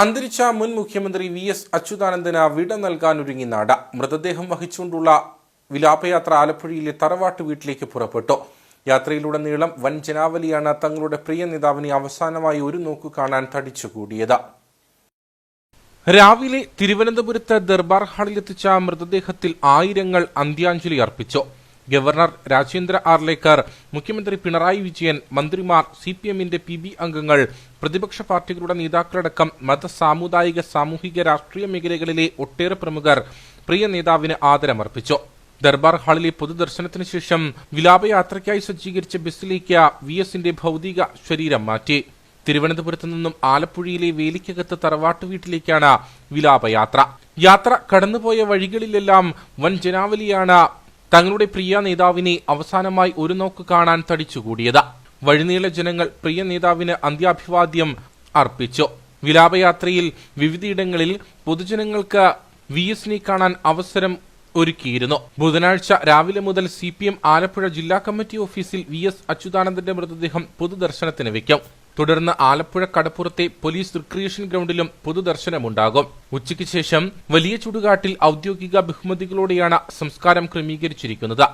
അന്തരിച്ച മുൻ മുഖ്യമന്ത്രി വി എസ് അച്യുതാനന്ദന് വിട നൽകാനൊരുങ്ങി നാട്. മൃതദേഹം വഹിച്ചുകൊണ്ടുള്ള വിലാപയാത്ര ആലപ്പുഴയിലെ തറവാട്ട് വീട്ടിലേക്ക് പുറപ്പെട്ടു. യാത്രയിലുടനീളം വൻ ജനാവലിയാണ് തങ്ങളുടെ പ്രിയ നേതാവിനെ അവസാനമായി ഒരു നോക്കു കാണാൻ തടിച്ചുകൂടിയത്. രാവിലെ തിരുവനന്തപുരത്ത് ദർബാർ ഹാളിലെത്തിച്ച മൃതദേഹത്തിൽ ആയിരങ്ങൾ അന്ത്യാഞ്ജലി അർപ്പിച്ചു. ഗവർണർ രാജേന്ദ്ര ആർലേക്കർ മുഖ്യമന്ത്രി പിണറായി വിജയൻ മന്ത്രിമാർ സി പി എമ്മിന്റെ പി ബി അംഗങ്ങൾ പ്രതിപക്ഷ പാർട്ടികളുടെ നേതാക്കളടക്കം മത സാമുദായിക സാമൂഹിക രാഷ്ട്രീയ മേഖലകളിലെ ഒട്ടേറെ പ്രമുഖർ പ്രിയ നേതാവിന് ആദരമർപ്പിച്ചു. ദർബാർ ഹാളിലെ പൊതുദർശനത്തിന് ശേഷം വിലാപയാത്രയ്ക്കായി സജ്ജീകരിച്ച ബസ്സിലേക്ക് വി എസിന്റെ ഭൗതിക ശരീരം മാറ്റി. തിരുവനന്തപുരത്ത് നിന്നും ആലപ്പുഴയിലെ വേലിക്കകത്ത് തറവാട്ട് വീട്ടിലേക്കാണ് വിലാപയാത്ര. യാത്ര കടന്നുപോയ വഴികളിലെല്ലാം വൻ ജനാവലിയാണ് തങ്ങളുടെ പ്രിയ നേതാവിനെ അവസാനമായി ഒരു നോക്ക് കാണാൻ തടിച്ചുകൂടിയത്. വഴിനീള ജനങ്ങൾ പ്രിയ നേതാവിന് അന്ത്യാഭിവാദ്യം അർപ്പിച്ചു. വിലാപയാത്രയിൽ വിവിധയിടങ്ങളിൽ പൊതുജനങ്ങൾക്ക് വി എസിനെ കാണാൻ അവസരം ഒരുക്കിയിരുന്നു. ബുധനാഴ്ച രാവിലെ മുതൽ സി പി എം ആലപ്പുഴ ജില്ലാ കമ്മിറ്റി ഓഫീസിൽ വി എസ് അച്യുതാനന്ദന്റെ മൃതദേഹം പൊതുദർശനത്തിന് വെക്കും. തുടർന്ന് ആലപ്പുഴ കടപ്പുറത്തെ പോലീസ് റിക്രിയേഷൻ ഗ്രൗണ്ടിലും പൊതുദർശനമുണ്ടാകും. ഉച്ചയ്ക്ക് ശേഷം വലിയ ചുടുകാട്ടിൽ ഔദ്യോഗിക ബഹുമതികളോടെയാണ് സംസ്കാരം ക്രമീകരിച്ചിരിക്കുന്നത്.